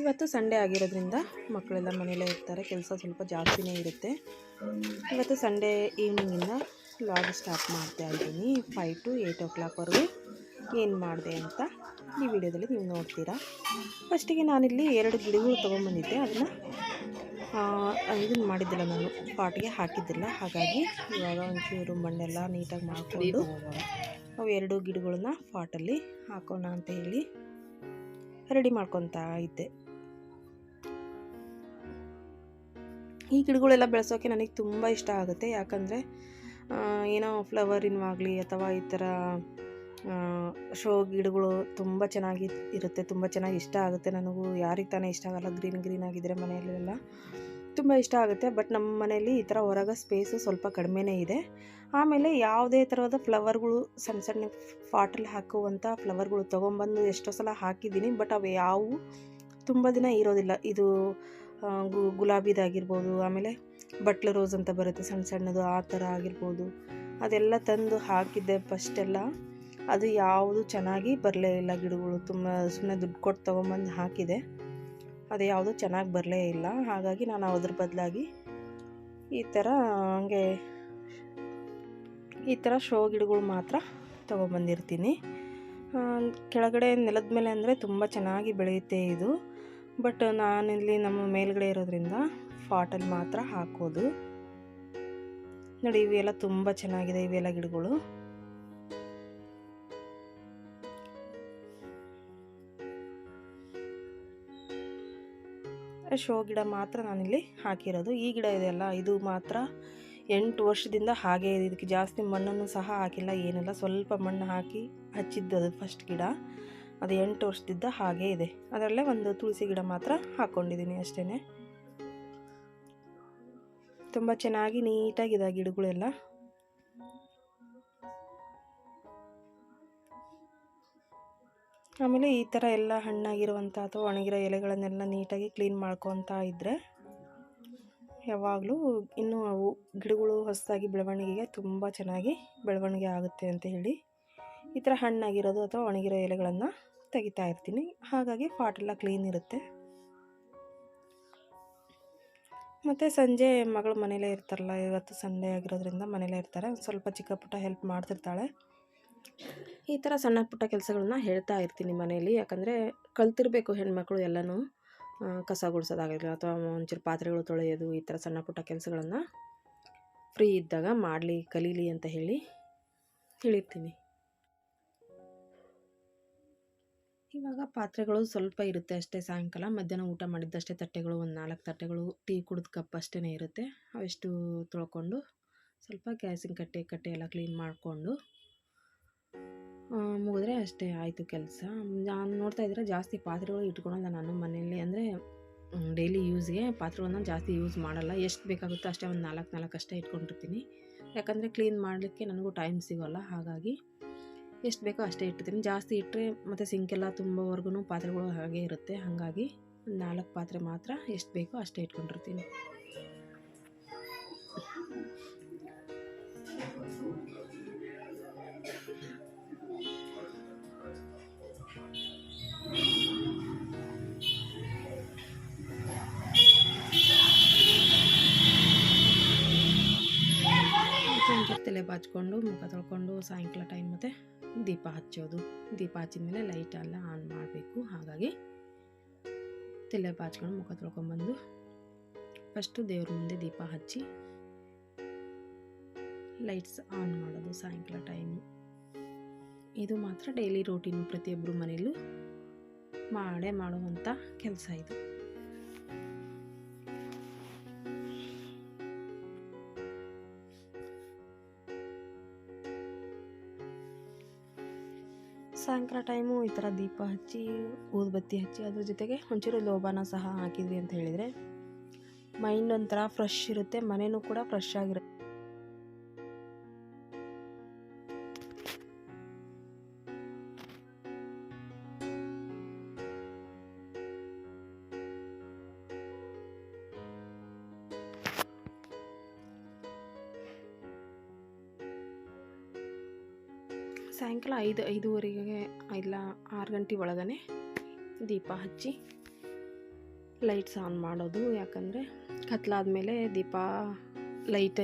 ಇವತ್ತು ಸಂಡೇ ಆಗಿರೋದ್ರಿಂದ ಮಕ್ಕಳೆಲ್ಲ ಮನೆಯಲ್ಲೇ ಇರ್ತಾರೆ. ಕೆಲಸ ಸ್ವಲ್ಪ ಜಾಸ್ತಿನೇ ಇರುತ್ತೆ. ಇವತ್ತು ಸಂಡೇ ಈವ್ನಿಂಗಿಂದ ಲಾಗ್ ಸ್ಟಾರ್ಟ್ ಮಾಡ್ತಾ ಇದ್ದೀನಿ. ಫೈವ್ ಟು ಏಯ್ಟ್ ಓ ಕ್ಲಾಕ್ವರೆಗೂ ಏನು ಮಾಡಿದೆ ಅಂತ ಈ ವಿಡಿಯೋದಲ್ಲಿ ನೀವು ನೋಡ್ತೀರಾ. ಫಸ್ಟಿಗೆ ನಾನಿಲ್ಲಿ ಎರಡು ಗಿಡಗಳು ತೊಗೊಂಬಂದಿದ್ದೆ. ಅದನ್ನು ಇದನ್ನು ಮಾಡಿದ್ದಿಲ್ಲ ನಾನು. ಪಾಟ್ಗೆ ಹಾಕಿದ್ದಿಲ್ಲ. ಹಾಗಾಗಿ ಇವಾಗ ಒಂಚೂರು ಮಣ್ಣೆಲ್ಲ ನೀಟಾಗಿ ಮಾಡಿಕೊಂಡು ಅವು ಎರಡು ಗಿಡಗಳನ್ನ ಪಾಟಲ್ಲಿ ಹಾಕೋಣ ಅಂತ ಹೇಳಿ ರೆಡಿ ಮಾಡ್ಕೊತಾ ಇದ್ದೆ. ಈ ಗಿಡಗಳೆಲ್ಲ ಬೆಳೆಸೋಕೆ ನನಗೆ ತುಂಬ ಇಷ್ಟ ಆಗುತ್ತೆ. ಯಾಕಂದರೆ ಏನೋ ಫ್ಲವರಿನವಾಗಲಿ ಅಥವಾ ಈ ಥರ ಶೋ ಗಿಡಗಳು ತುಂಬ ಚೆನ್ನಾಗಿ ಇರುತ್ತೆ. ತುಂಬ ಚೆನ್ನಾಗಿ ಇಷ್ಟ ಆಗುತ್ತೆ. ನನಗೂ ಯಾರಿಗೆ ತಾನೇ ಇಷ್ಟ ಆಗಲ್ಲ. ಗ್ರೀನ್ ಗ್ರೀನ್ ಆಗಿದ್ದರೆ ಮನೆಯಲ್ಲೆಲ್ಲ. ತುಂಬ ಇಷ್ಟ ಆಗುತ್ತೆ. ಬಟ್ ನಮ್ಮ ಮನೆಯಲ್ಲಿ ಈ ಥರ ಹೊರಗೆ ಸ್ಪೇಸು ಸ್ವಲ್ಪ ಕಡಿಮೆನೇ ಇದೆ. ಆಮೇಲೆ ಯಾವುದೇ ಥರದ ಫ್ಲವರ್ಗಳು, ಸಣ್ಣ ಸಣ್ಣ ಫಾಟಲ್ಲಿ ಹಾಕುವಂಥ ಫ್ಲವರ್ಗಳು ತೊಗೊಂಬಂದು ಎಷ್ಟೋ ಸಲ ಹಾಕಿದ್ದೀನಿ. ಬಟ್ ಅವು ಯಾವುವು ತುಂಬ ದಿನ ಇರೋದಿಲ್ಲ. ಇದು ಗು, ಗುಲಾಬಿದಾಗಿರ್ಬೋದು, ಆಮೇಲೆ ಬಟ್ಲು ರೋಸ್ ಅಂತ ಬರುತ್ತೆ ಸಣ್ಣ ಸಣ್ಣದು, ಆ ಥರ ಆಗಿರ್ಬೋದು. ಅದೆಲ್ಲ ತಂದು ಹಾಕಿದ್ದೆ ಫಸ್ಟೆಲ್ಲ. ಅದು ಯಾವುದು ಚೆನ್ನಾಗಿ ಬರಲೇ ಇಲ್ಲ ಗಿಡಗಳು. ತುಂಬ ಸುಮ್ಮನೆ ದುಡ್ಡು ಕೊಟ್ಟು ತೊಗೊಂಬಂದು ಹಾಕಿದೆ. ಅದು ಯಾವುದು ಚೆನ್ನಾಗಿ ಬರಲೇ ಇಲ್ಲ. ಹಾಗಾಗಿ ನಾನು ಅದ್ರ ಬದಲಾಗಿ ಈ ಥರ ಹಂಗೆ ಈ ಥರ ಶೋ ಗಿಡಗಳು ಮಾತ್ರ ತೊಗೊಂಬಂದಿರ್ತೀನಿ. ಕೆಳಗಡೆ ನೆಲದ ಮೇಲೆ ಅಂದರೆ ತುಂಬ ಚೆನ್ನಾಗಿ ಬೆಳೆಯುತ್ತೆ ಇದು. ಬಟ್ ನಾನಿಲ್ಲಿ ನಮ್ಮ ಮೇಲ್ಗಡೆ ಇರೋದ್ರಿಂದ ಫಾಟಲ್ಲಿ ಮಾತ್ರ ಹಾಕೋದು. ನೋಡಿ, ಇವೆಲ್ಲ ತುಂಬ ಚೆನ್ನಾಗಿದೆ, ಇವೆಲ್ಲ ಗಿಡಗಳು. ಶೋ ಗಿಡ ಮಾತ್ರ ನಾನಿಲ್ಲಿ ಹಾಕಿರೋದು. ಈ ಗಿಡ ಇದೆಯಲ್ಲ, ಇದು ಮಾತ್ರ ಎಂಟು ವರ್ಷದಿಂದ ಹಾಗೆ ಇದೆ. ಇದಕ್ಕೆ ಜಾಸ್ತಿ ಮಣ್ಣನ್ನು ಸಹ ಹಾಕಿಲ್ಲ, ಏನಿಲ್ಲ. ಸ್ವಲ್ಪ ಮಣ್ಣು ಹಾಕಿ ಹಚ್ಚಿದ್ದು ಅದು ಫಸ್ಟ್ ಗಿಡ. ಅದು ಎಂಟು ವರ್ಷದಿಂದ ಹಾಗೇ ಇದೆ. ಅದರಲ್ಲೇ ಒಂದು ತುಳಸಿ ಗಿಡ ಮಾತ್ರ ಹಾಕ್ಕೊಂಡಿದ್ದೀನಿ ಅಷ್ಟೇ ತುಂಬ ಚೆನ್ನಾಗಿ ನೀಟಾಗಿದೆ ಆ ಗಿಡಗಳೆಲ್ಲ. ಆಮೇಲೆ ಈ ಥರ ಎಲ್ಲ ಹಣ್ಣಾಗಿರುವಂಥ ಅಥವಾ ಒಣಗಿರೋ ಎಲೆಗಳನ್ನೆಲ್ಲ ನೀಟಾಗಿ ಕ್ಲೀನ್ ಮಾಡ್ಕೊತಾ ಇದ್ದರೆ ಯಾವಾಗಲೂ ಇನ್ನೂ ಅವು ಗಿಡಗಳು ಹೊಸದಾಗಿ ಬೆಳವಣಿಗೆಗೆ ತುಂಬ ಚೆನ್ನಾಗಿ ಬೆಳವಣಿಗೆ ಆಗುತ್ತೆ ಅಂತ ಹೇಳಿ ಈ ಥರ ಹಣ್ಣಾಗಿರೋದು ಅಥವಾ ಒಣಗಿರೋ ಎಲೆಗಳನ್ನು ತೆಗಿತಾ ಇರ್ತೀನಿ. ಹಾಗಾಗಿ ಪಾಟೆಲ್ಲ ಕ್ಲೀನ್ ಇರುತ್ತೆ. ಮತ್ತು ಸಂಜೆ ಮಗಳು ಮನೇಲೇ ಇರ್ತಾರಲ್ಲ, ಇವತ್ತು ಸಂಡೇ ಆಗಿರೋದ್ರಿಂದ ಮನೇಲೇ ಇರ್ತಾರೆ. ಸ್ವಲ್ಪ ಚಿಕ್ಕ ಪುಟ್ಟ ಹೆಲ್ಪ್ ಮಾಡ್ತಿರ್ತಾಳೆ. ಈ ಥರ ಸಣ್ಣ ಪುಟ್ಟ ಕೆಲಸಗಳನ್ನ ಹೇಳ್ತಾ ಇರ್ತೀನಿ ಮನೆಯಲ್ಲಿ. ಯಾಕಂದರೆ ಕಲ್ತಿರಬೇಕು ಹೆಣ್ಮಕ್ಳು ಎಲ್ಲನೂ. ಕಸ ಗುಡಿಸೋದಾಗಿರಲಿ ಅಥವಾ ಒಂಚೂರು ಪಾತ್ರೆಗಳು ತೊಳೆಯೋದು ಈ ಥರ ಸಣ್ಣ ಪುಟ್ಟ ಕೆಲಸಗಳನ್ನು ಫ್ರೀ ಇದ್ದಾಗ ಮಾಡಲಿ, ಕಲೀಲಿ ಅಂತ ಹೇಳಿ ಹೇಳಿರ್ತೀನಿ. ಇವಾಗ ಪಾತ್ರೆಗಳು ಸ್ವಲ್ಪ ಇರುತ್ತೆ ಅಷ್ಟೇ ಸಾಯಂಕಾಲ. ಮಧ್ಯಾಹ್ನ ಊಟ ಮಾಡಿದ್ದಷ್ಟೇ ತಟ್ಟೆಗಳು, ಒಂದು ನಾಲ್ಕು ತಟ್ಟೆಗಳು, ಟೀ ಕುಡಿದ ಕಪ್ ಅಷ್ಟೇ ಇರುತ್ತೆ. ಅವೆಷ್ಟು ತೊಳ್ಕೊಂಡು ಸ್ವಲ್ಪ ಗ್ಯಾಸಿನ ಕಟ್ಟೆ ಕಟ್ಟೆ ಎಲ್ಲ ಕ್ಲೀನ್ ಮಾಡಿಕೊಂಡು ಮುಗಿದ್ರೆ ಅಷ್ಟೇ ಆಯಿತು ಕೆಲಸ. ನಾನು ನೋಡ್ತಾ ಇದ್ದರೆ ಜಾಸ್ತಿ ಪಾತ್ರೆಗಳು ಇಟ್ಕೊಳಲ್ಲ ನಾನು ಮನೆಯಲ್ಲಿ. ಅಂದರೆ ಡೈಲಿ ಯೂಸ್ಗೆ ಪಾತ್ರೆಗಳನ್ನ ಜಾಸ್ತಿ ಯೂಸ್ ಮಾಡಲ್ಲ. ಎಷ್ಟು ಬೇಕಾಗುತ್ತೋ ಅಷ್ಟೇ ಒಂದು ನಾಲ್ಕು ನಾಲ್ಕು ಅಷ್ಟೇ ಇಟ್ಕೊಂಡಿರ್ತೀನಿ. ಯಾಕಂದರೆ ಕ್ಲೀನ್ ಮಾಡಲಿಕ್ಕೆ ನನಗೂ ಟೈಮ್ ಸಿಗೋಲ್ಲ. ಹಾಗಾಗಿ ಎಷ್ಟು ಬೇಕೋ ಅಷ್ಟೇ ಇಟ್ಟಿರ್ತೀನಿ ಜಾಸ್ತಿ ಇಟ್ಟರೆ ಮತ್ತು ಸಿಂಕೆಲ್ಲ ತುಂಬವರೆಗೂ ಪಾತ್ರೆಗಳು ಹಾಗೆ ಇರುತ್ತೆ. ಹಾಗಾಗಿ ನಾಲ್ಕು ಪಾತ್ರೆ ಮಾತ್ರ ಎಷ್ಟು ಬೇಕೋ ಅಷ್ಟೇ ಇಟ್ಕೊಂಡಿರ್ತೀನಿ. ಬಾಚ್ಕೊಂಡು ಮುಖ ತೊಳ್ಕೊಂಡು ಸಾಯಂಕಾಲ ಟೈಮ್ ಮತ್ತು ದೀಪ ಹಚ್ಚೋದು. ದೀಪ ಹಚ್ಚಿದ ಮೇಲೆ ಲೈಟ್ ಎಲ್ಲ ಆನ್ ಮಾಡಬೇಕು. ಹಾಗಾಗಿ ತಲೆ ಬಾಚ್ಕೊಂಡು ಮುಖ ತೊಳ್ಕೊಂಬಂದು ಫಸ್ಟು ದೇವ್ರ ಮುಂದೆ ದೀಪ ಹಚ್ಚಿ ಲೈಟ್ಸ್ ಆನ್ ಮಾಡೋದು ಸಾಯಂಕಾಲ ಟೈಮು ಇದು ಮಾತ್ರ ಡೈಲಿ ರೋಟೀನು ಪ್ರತಿಯೊಬ್ಬರು ಮನೆಯಲ್ಲೂ ಮಾಡೇ ಮಾಡುವಂಥ ಕೆಲಸ ಇದು. ಸಾಯಂಕಾಲ ಟೈಮು ಈ ಥರ ದೀಪ ಹಚ್ಚಿ ಊದುಬತ್ತಿ ಹಚ್ಚಿ ಅದ್ರ ಜೊತೆಗೆ ಒಂಚೂರು ಲೋಬಾನ ಸಹ ಹಾಕಿದ್ವಿ ಅಂತ ಹೇಳಿದರೆ ಮೈಂಡ್ ಒಂಥರ ಫ್ರೆಶ್ ಇರುತ್ತೆ ಮನೆಯೂ ಕೂಡ ಫ್ರೆಶ್ ಆಗಿರುತ್ತೆ. ಸಾಯಂಕಾಲ ಐದು, ಐದೂವರೆಗೆ, ಇಲ್ಲ ಆರು ಗಂಟೆ ಒಳಗನೆ ದೀಪ ಹಚ್ಚಿ ಲೈಟ್ಸ್ ಆನ್ ಮಾಡೋದು. ಯಾಕಂದರೆ ಕತ್ಲಾದ್ಮೇಲೆ ದೀಪ ಲೈಟ್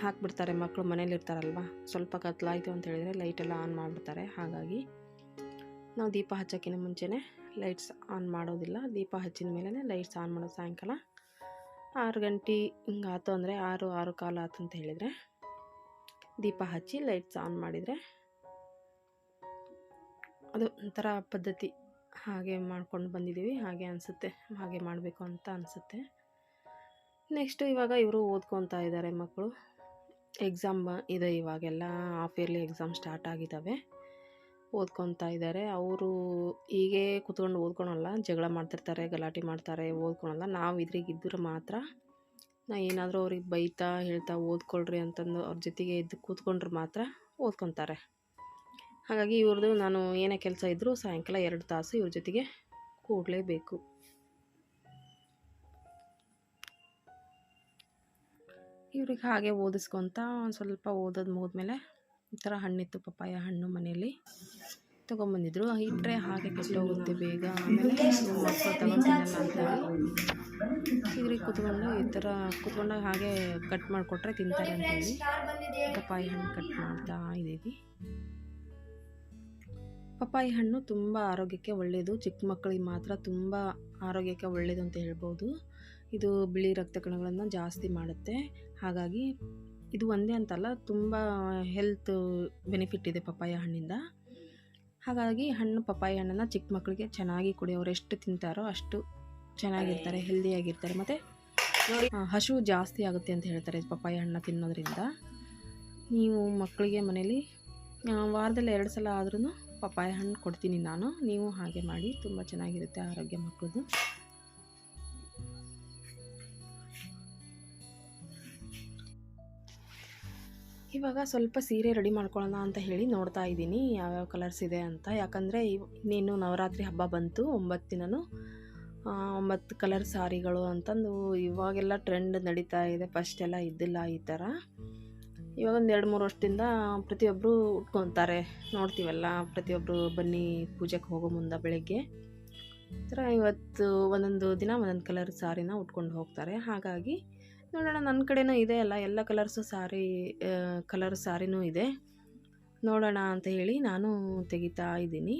ಹಾಕ್ಬಿಡ್ತಾರೆ ಮಕ್ಕಳು ಮನೇಲಿ ಇರ್ತಾರಲ್ವ? ಸ್ವಲ್ಪ ಕತ್ಲಾಯಿತು ಅಂತ ಹೇಳಿದರೆ ಲೈಟೆಲ್ಲ ಆನ್ ಮಾಡಿಬಿಡ್ತಾರೆ. ಹಾಗಾಗಿ ನಾವು ದೀಪ ಹಚ್ಚೋಕ್ಕಿಂತ ಮುಂಚೆನೇ ಲೈಟ್ಸ್ ಆನ್ ಮಾಡೋದಿಲ್ಲ. ದೀಪ ಹಚ್ಚಿದ ಮೇಲೆ ಲೈಟ್ಸ್ ಆನ್ ಮಾಡೋದು ಸಾಯಂಕಾಲ ಆರು ಗಂಟೆ ಹಿಂಗಾಯ್ತು ಅಂದರೆ ಆರು ಆರು ಕಾಲು ಆಯ್ತು ಅಂತ ಹೇಳಿದರೆ ದೀಪ ಹಚ್ಚಿ ಲೈಟ್ಸ್ ಆನ್ ಮಾಡಿದರೆ ಅದು ಒಂಥರ ಪದ್ಧತಿ ಹಾಗೆ ಮಾಡ್ಕೊಂಡು ಬಂದಿದ್ದೀವಿ, ಹಾಗೆ ಅನಿಸುತ್ತೆ, ಹಾಗೆ ಮಾಡಬೇಕು ಅಂತ ಅನಿಸುತ್ತೆ. ನೆಕ್ಸ್ಟು ಇವಾಗ ಇವರು ಓದ್ಕೊತಾ ಇದ್ದಾರೆ ಮಕ್ಕಳು. ಎಕ್ಸಾಮ್ ಇದೆ ಇವಾಗೆಲ್ಲ ಹಾಫ್ ಇಯರ್ಲಿ ಎಕ್ಸಾಮ್ ಸ್ಟಾರ್ಟ್ ಆಗಿದ್ದಾವೆ. ಓದ್ಕೊತಾ ಇದ್ದಾರೆ. ಅವರು ಹೀಗೆ ಕೂತ್ಕೊಂಡು ಓದ್ಕೊಳಲ್ಲ, ಜಗಳ ಮಾಡ್ತಿರ್ತಾರೆ, ಗಲಾಟೆ ಮಾಡ್ತಾರೆ, ಓದ್ಕೊಳಲ್ಲ. ನಾವು ಇದ್ರಿಗಿದ್ದರೆ ಮಾತ್ರ ನಾ ಏನಾದರೂ ಅವ್ರಿಗೆ ಬೈತಾ ಹೇಳ್ತಾ ಓದ್ಕೊಳ್ರಿ ಅಂತಂದು ಅವ್ರ ಜೊತೆಗೆ ಇದ್ದು ಕೂತ್ಕೊಂಡ್ರೆ ಮಾತ್ರ ಓದ್ಕೊತಾರೆ ಹಾಗಾಗಿ ಇವ್ರದ್ದು ನಾನು ಏನೇ ಕೆಲಸ ಇದ್ದರೂ ಸಾಯಂಕಾಲ ಎರಡು ತಾಸು ಇವ್ರ ಜೊತೆಗೆ ಕೂಡಲೇಬೇಕು. ಇವ್ರಿಗೆ ಹಾಗೆ ಓದಿಸ್ಕೊತ ಒಂದು ಸ್ವಲ್ಪ ಓದೋದು ಮುಗಿದ್ಮೇಲೆ ಈ ಥರ ಹಣ್ಣಿತ್ತು ಪಪ್ಪಾಯ ಹಣ್ಣು ಮನೆಯಲ್ಲಿ ತೊಗೊಂಬಂದಿದ್ರು. ಇಟ್ಟರೆ ಹಾಗೆ ಕೆಟ್ಟೋಗುತ್ತೆ ಬೇಗ. ಆಮೇಲೆ ಮಕ್ಕಳು ಕುತ್ಕೊಂಡು ಈ ಥರ ಕುತ್ಕೊಂಡಾಗ ಹಾಗೆ ಕಟ್ ಮಾಡಿಕೊಟ್ರೆ ತಿಂತಾರೆ ಅಂತ ಹೇಳಿ. ಪಪ್ಪಾಯಿ ಹಣ್ಣು ಕಟ್ ಮಾಡ್ತಾ ಇದ್ದೀವಿ. ಪಪ್ಪಾಯಿ ಹಣ್ಣು ತುಂಬ ಆರೋಗ್ಯಕ್ಕೆ ಒಳ್ಳೆಯದು ಚಿಕ್ಕ ಮಕ್ಕಳಿಗೆ ಮಾತ್ರ ತುಂಬ ಆರೋಗ್ಯಕ್ಕೆ ಒಳ್ಳೆಯದು ಅಂತ ಹೇಳ್ಬೋದು. ಇದು ಬಿಳಿ ರಕ್ತ ಕಣಗಳನ್ನು ಜಾಸ್ತಿ ಮಾಡುತ್ತೆ. ಹಾಗಾಗಿ ಇದು ಒಂದೇ ಅಂತಲ್ಲ, ತುಂಬ ಹೆಲ್ತ್ ಬೆನಿಫಿಟ್ ಇದೆ ಪಪ್ಪಾಯ ಹಣ್ಣಿಂದ. ಹಾಗಾಗಿ ಹಣ್ಣು ಪಪ್ಪಾಯಿ ಹಣ್ಣನ್ನು ಚಿಕ್ಕ ಮಕ್ಕಳಿಗೆ ಚೆನ್ನಾಗಿ ಕೊಡಿ ಅವ್ರು ಎಷ್ಟು ತಿಂತಾರೋ ಅಷ್ಟು ಚೆನ್ನಾಗಿರ್ತಾರೆ, ಹೆಲ್ದಿಯಾಗಿರ್ತಾರೆ. ಮತ್ತು ಹಸು ಜಾಸ್ತಿ ಆಗುತ್ತೆ ಅಂತ ಹೇಳ್ತಾರೆ ಪಪ್ಪಾಯಿ ಹಣ್ಣು ತಿನ್ನೋದ್ರಿಂದ. ನೀವು ಮಕ್ಕಳಿಗೆ ಮನೇಲಿ ವಾರದಲ್ಲಿ ಎರಡು ಸಲ ಆದ್ರೂ ಪಪ್ಪಾಯ ಹಣ್ಣು ಕೊಡ್ತೀನಿ ನಾನು. ನೀವು ಹಾಗೆ ಮಾಡಿ, ತುಂಬ ಚೆನ್ನಾಗಿರುತ್ತೆ ಆರೋಗ್ಯ ಮಕ್ಕಳದು. ಇವಾಗ ಸ್ವಲ್ಪ ಸೀರೆ ರೆಡಿ ಮಾಡ್ಕೊಳ್ಳೋಣ ಅಂತ ಹೇಳಿ ನೋಡ್ತಾ ಇದ್ದೀನಿ ಯಾವ್ಯಾವ ಕಲರ್ಸ್ ಇದೆ ಅಂತ. ಯಾಕಂದರೆ ಇನ್ನೇನು ನವರಾತ್ರಿ ಹಬ್ಬ ಬಂತು ಒಂಬತ್ತು ದಿನವೂ ಒಂಬತ್ತು ಕಲರ್ ಸಾರಿಗಳು ಅಂತಂದು ಇವಾಗೆಲ್ಲ ಟ್ರೆಂಡ್ ನಡೀತಾ ಇದೆ. ಫಸ್ಟ್ ಎಲ್ಲ ಇದ್ದಿಲ್ಲ ಈ ಥರ ಇವಾಗ ಒಂದು ಎರಡು ಮೂರು ವರ್ಷದಿಂದ ಪ್ರತಿಯೊಬ್ಬರು ಉಟ್ಕೊತಾರೆ. ನೋಡ್ತೀವಲ್ಲ ಪ್ರತಿಯೊಬ್ಬರು ಬನ್ನಿ ಪೂಜೆಗೆ ಹೋಗೋ ಮುಂದೆ ಬೆಳಗ್ಗೆ. ಥರ ಇವತ್ತು ಒಂದೊಂದು ದಿನ ಒಂದೊಂದು ಕಲರ್ ಸಾರಿನ ಉಟ್ಕೊಂಡು ಹೋಗ್ತಾರೆ. ಹಾಗಾಗಿ ನೋಡೋಣ, ನನ್ನ ಕಡೆನೂ ಇದೆ ಅಲ್ಲ, ಎಲ್ಲ ಕಲರ್ಸು ಸಾರಿ ಕಲರ್ ಸಾರಿನೂ ಇದೆ. ನೋಡೋಣ ಅಂತ ಹೇಳಿ ನಾನು ತೆಗಿತಾ ಇದ್ದೀನಿ.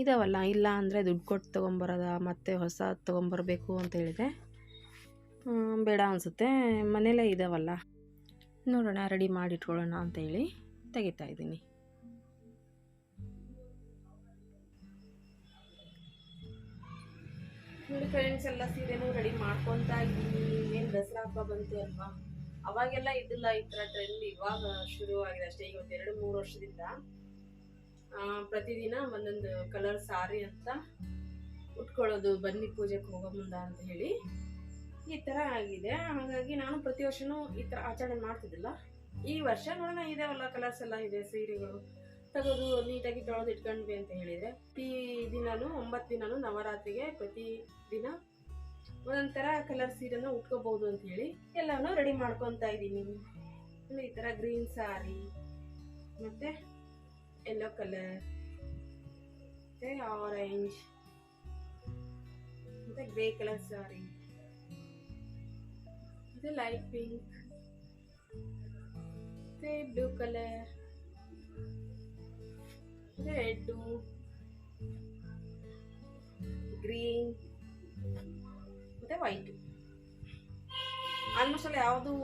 ಇದಾವಲ್ಲ, ಇಲ್ಲ ಅಂದರೆ ದುಡ್ಡು ಕೊಟ್ಟು ತೊಗೊಂಬರೋದ, ಮತ್ತೆ ಹೊಸ ತೊಗೊಂಬರಬೇಕು ಅಂತ ಹೇಳಿದೆ ಬೇಡ ಅನಿಸುತ್ತೆ. ಮನೇಲೇ ಇದಾವಲ್ಲ. ನೋಡೋಣ, ರೆಡಿ ಮಾಡಿ ಇಟ್ಕೊಳ್ಳೋಣ ಅಂತ ಹೇಳಿ ತೆಗಿತಾ ಇದ್ದೀನಿ. ನೋಡಿ ಫ್ರೆಂಡ್ಸ್ ಎಲ್ಲ ಸೀರೆನೂ ರೆಡಿ ಮಾಡ್ಕೊತಾ ಇದ್ದೀನಿ. ಏನು ದಸರಾ ಹಬ್ಬ ಬಂತು ಅಲ್ವಾ? ಅವಾಗೆಲ್ಲ ಇದಿಲ್ಲ ಈ ಥರ ಟ್ರೆಂಡ್ ಇವಾಗ ಶುರು ಆಗಿದೆ ಅಷ್ಟೇ, ಇವತ್ತು ಎರಡು ಮೂರು ವರ್ಷದಿಂದ. ಪ್ರತಿದಿನ ಒಂದೊಂದು ಕಲರ್ ಸಾರಿ ಅಂತ ಉಟ್ಕೊಳ್ಳೋದು. ಬನ್ನಿ ಪೂಜೆಗೆ ಹೋಗೋ ಮುಂದ ಅಂತ ಹೇಳಿ. ಈ ಥರ ಆಗಿದೆ. ಹಾಗಾಗಿ ನಾನು ಪ್ರತಿ ವರ್ಷನೂ ಈ ಥರ ಆಚರಣೆ ಮಾಡ್ತಿದ್ದಿಲ್ಲ. ಈ ವರ್ಷ ನೋಡೋಣ ಇದಾವಲ್ಲ ಕಲರ್ಸ್ ಎಲ್ಲ ಇದೆ, ಸೀರೆಗಳು. ತಗೋದು, ನೀಟಾಗಿ ತೊಳೆದು ಇಟ್ಕೊಂಡ್ವಿ ಅಂತ ಹೇಳಿದರೆ, ಪ್ರತಿ ದಿನವೂ ಒಂಬತ್ತು ದಿನವೂ ನವರಾತ್ರಿಗೆ ಪ್ರತಿ ದಿನ ಒಂದೊಂಥರ ಕಲರ್ ಸೀರೆನ ಉಟ್ಕೋಬಹುದು ಅಂತ ಹೇಳಿ ಎಲ್ಲವನ್ನೂ ರೆಡಿ ಮಾಡ್ಕೊತಾ ಇದ್ದೀನಿ. ಈ ಥರ ಗ್ರೀನ್ ಸಾರಿ, ಮತ್ತೆ ಯೆಲ್ಲೋ ಕಲರ್ ಮತ್ತು ಆರೆಂಜ್ ಮತ್ತೆ ಗ್ರೇ ಕಲರ್ ಸಾರಿ. ಮತ್ತೆ ಲೈಟ್ ಪಿಂಕ್ ಮತ್ತೆ ಬ್ಲೂ ಕಲರ್ ರೆಡ್ಡು ಗ್ರೀನ್ ಮತ್ತೆ ವೈಟ್ ಆಲ್ಮೋಸ್ಟ್ ಅಲ್ಲಿ ಯಾವುದು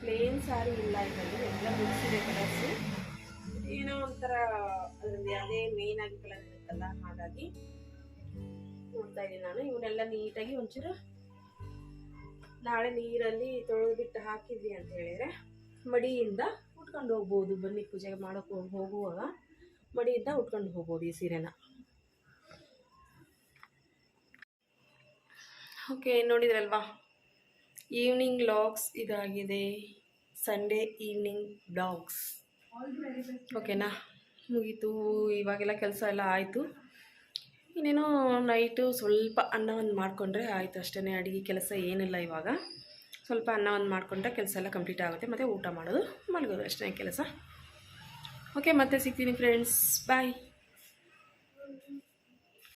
ಪ್ಲೇನ್ ಸ್ಯಾರಿ ಇಲ್ಲ ಇದರಲ್ಲಿ, ಎಲ್ಲ ಮಿಕ್ಸ್ ಇದೆ ಕಲರ್ಸ್ ಏನೋ ಒಂಥರ ಅದರಲ್ಲಿ ಯಾವುದೇ ಮೇನ್ ಆಗಿ ಕಲರ್ ಇರುತ್ತಲ್ಲ, ಹಾಗಾಗಿ ನೋಡ್ತಾ ಇದ್ದೀನಿ ನಾನು. ಇವನ್ನೆಲ್ಲ ನೀಟಾಗಿ ಒಂಚೂರು ನಾಳೆ ನೀರಲ್ಲಿ ತೊಳೆದು ಬಿಟ್ಟು ಹಾಕಿದ್ವಿ ಅಂತ ಹೇಳಿದ್ರೆ ಮಡಿಯಿಂದ ಉಟ್ಕೊಂಡು ಹೋಗ್ಬೋದು. ಬನ್ನಿ ಪೂಜೆಗೆ ಮಾಡೋಕೆ ಹೋಗುವಾಗ ಮಡಿಯಿಂದ ಉಟ್ಕೊಂಡು ಹೋಗ್ಬೋದು ಈ ಸೀರೆನ. ಓಕೆ ನೋಡಿದ್ರಲ್ವಾ? ಈವ್ನಿಂಗ್ ಲಾಗ್ಸ್ ಇದಾಗಿದೆ. ಸಂಡೇ ಈವ್ನಿಂಗ್ ಬ್ಲಾಗ್ಸ್ ಓಕೆನಾ ಮುಗೀತು. ಇವಾಗೆಲ್ಲ ಕೆಲಸ ಎಲ್ಲ ಆಯಿತು. ಇನ್ನೇನೋ ನೈಟು ಸ್ವಲ್ಪ ಅನ್ನ ಒಂದು ಮಾಡಿಕೊಂಡ್ರೆ ಆಯಿತು ಅಷ್ಟೇ ಅಡುಗೆ ಕೆಲಸ ಏನಿಲ್ಲ ಇವಾಗ. ಸ್ವಲ್ಪ ಅನ್ನ ಒಂದು ಮಾಡಿಕೊಂಡ್ರೆ ಕೆಲಸ ಎಲ್ಲ ಕಂಪ್ಲೀಟ್ ಆಗುತ್ತೆ. ಮತ್ತು ಊಟ ಮಾಡೋದು ಮಲಗೋದು ಅಷ್ಟೇ ಕೆಲಸ. ಓಕೆ ಮತ್ತೆ ಸಿಗ್ತೀನಿ ಫ್ರೆಂಡ್ಸ್ ಬಾಯ್